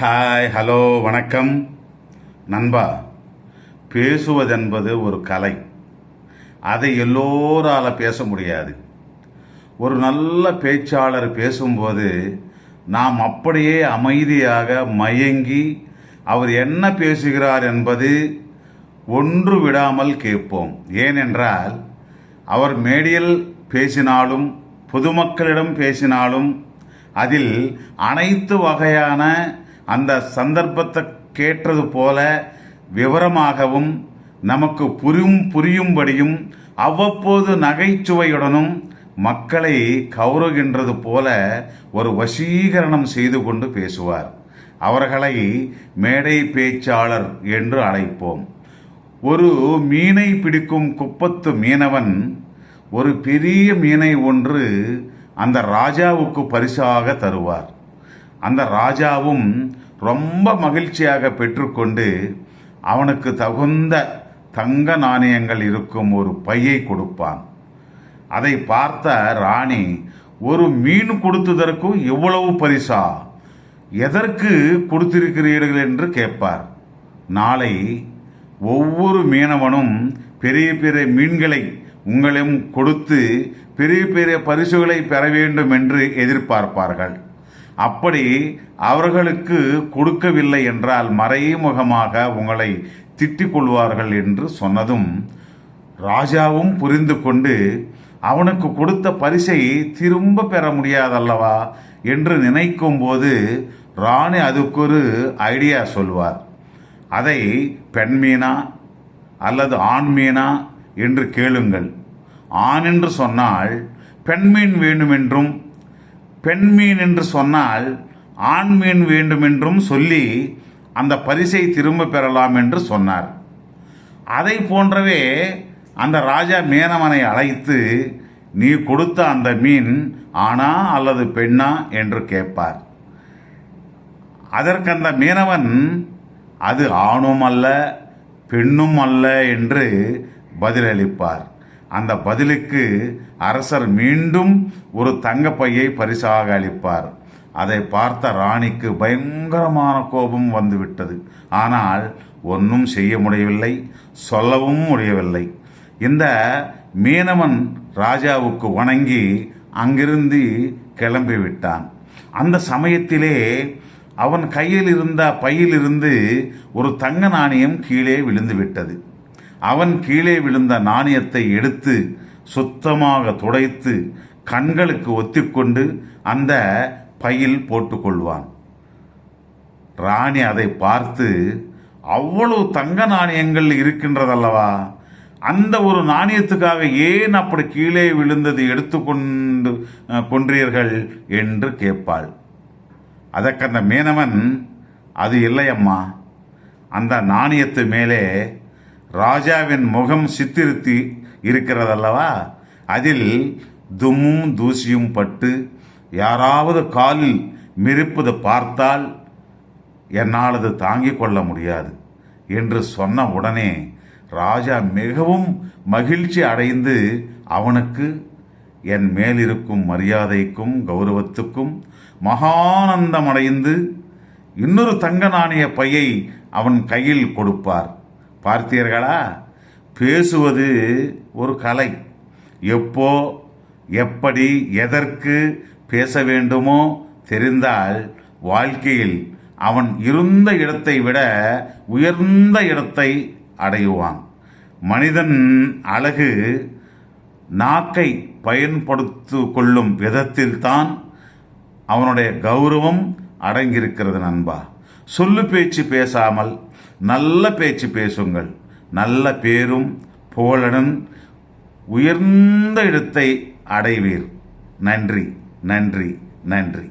Hi hello வணக்கம். நண்பா பேசுவதென்பது ஒரு கலை. அதை எல்லோரால பேச முடியாது. ஒரு நல்ல பேச்சாளர் பேசும்போது நாம் அப்படியே அமைதியாக மயங்கி அவர் என்ன பேசுகிறார் என்பது ஒன்று விடாமல் கேட்போம். ஏனென்றால் அவர் மேடையில் பேசினாலும் பொதுமக்களிடம் பேசினாலும் அதில் அனைத்து வகையான அந்த சந்தர்ப்பத்தை கேட்டது போல விவரமாகவும் நமக்கு புரியும் புரியும்படியும் அவ்வப்போது நகைச்சுவையுடனும் மக்களை கௌரகின்றது போல ஒரு வசீகரணம் செய்து கொண்டு பேசுவார். அவர்களை மேடை பேச்சாளர் என்று அழைப்போம். ஒரு மீனை பிடிக்கும் குப்பத்து மீனவன் ஒரு பெரிய மீனை ஒன்று அந்த ராஜாவுக்கு பரிசாக தருவார். அந்த ராஜாவும் ரொம்ப மகிழ்ச்சியாக பெற்றுக்கொண்டு அவனுக்கு தகுந்த தங்க நாணயங்கள் இருக்கும் ஒரு பையை கொடுப்பான். அதை பார்த்த ராணி ஒரு மீன் கொடுத்ததற்கும் எவ்வளவு பரிசா? எதற்கு கொடுத்திருக்கிறீர்கள்? என்று கேட்பார். நாளை ஒவ்வொரு மீனவனும் பெரிய பெரிய மீன்களை உங்களிடம் கொடுத்து பெரிய பெரிய பரிசுகளை பெற வேண்டும் என்று எதிர்பார்ப்பார்கள். அப்படி அவர்களுக்கு கொடுக்கவில்லை என்றால் மறைமுகமாக உங்களை திட்டிக் கொள்வார்கள் என்று சொன்னதும் ராஜாவும் புரிந்து கொண்டு அவனுக்கு கொடுத்த பரிசை திரும்ப பெற முடியாதல்லவா? என்று நினைக்கும் போது ராணி அதுக்கு ஒரு ஐடியா சொல்வார். அதை பெண் மீனா அல்லது ஆண் மீனா? என்று கேளுங்கள். ஆண் என்று சொன்னால் பெண்மீன் வேண்டுமென்றும் பெண் மீன் என்று சொன்னால் ஆண் மீன் வேண்டுமென்றும் சொல்லி அந்த பரிசை திரும்ப பெறலாம் என்று சொன்னார். அதை போன்றவே அந்த ராஜா மீனவனை அழைத்து நீ கொடுத்த அந்த மீன் ஆனா அல்லது பெண்ணா? என்று கேட்பார். அதற்கு அந்த மீனவன் அது ஆணும் அல்ல பெண்ணும் அல்ல என்று பதிலளிப்பார். அந்த பதிலுக்கு அரசர் மீண்டும் ஒரு தங்கப்பையை பரிசாக அளிப்பார். அதை பார்த்த ராணிக்கு பயங்கரமான கோபம் வந்துவிட்டது. ஆனால் ஒன்றும் செய்ய முடியவில்லை சொல்லவும் முடியவில்லை. இந்த மீனவன் ராஜாவுக்கு வணங்கி அங்கிருந்து கிளம்பி விட்டான் அந்த சமயத்திலே அவன் கையில் இருந்த பையிலிருந்து ஒரு தங்க நாணயம் கீழே விழுந்து விட்டது அவன் கீழே விழுந்த நாணயத்தை எடுத்து சுத்தமாக துடைத்து கண்களுக்கு ஒத்திக்கொண்டு அந்த பையில் போட்டுக்கொள்வான். ராணி அதை பார்த்து அவ்வளவு தங்க நாணயங்கள் இருக்கின்றதல்லவா? அந்த ஒரு நாணயத்துக்காக ஏன் அப்படி கீழே விழுந்தது எடுத்துக்கொண்டு கொன்றீர்கள்? என்று கேட்பாள். அதற்கு அந்த மீனவன் அது இல்லையம்மா. அந்த நாணயத்து மேலே ராஜாவின் முகம் சித்திருத்தி இருக்கிறதல்லவா? அதில் தும்மும் தூசியும் பட்டு யாராவது காலில் மிருப்பது பார்த்தால் என்னால் அது தாங்கிக் கொள்ள முடியாது என்று சொன்ன உடனே ராஜா மிகவும் மகிழ்ச்சி அடைந்து அவனுக்கு என் மேலிருக்கும் மரியாதைக்கும் கௌரவத்துக்கும் மகானந்தம் அடைந்து இன்னொரு தங்க நாணய பையை அவன் கையில் கொடுப்பார். பார்த்தீர்களா? பேசுவது ஒரு கலை. எப்போ எப்படி எதற்கு பேச வேண்டுமோ தெரிந்தால் வாழ்க்கையில் அவன் இருந்த இடத்தை விட உயர்ந்த இடத்தை அடையுவான். மனிதன் அழகு நாக்கை பயன்படுத்து கொள்ளும் விதத்தில்தான் அவனுடைய கௌரவம் அடங்கியிருக்கிறது நண்பா. சொல்லு பேச்சு பேசாமல் நல்ல பேச்சு பேசுங்கள். நல்ல பேரும் புகழனும் உயர்ந்த இடத்தை அடைவீர். நன்றி நன்றி நன்றி.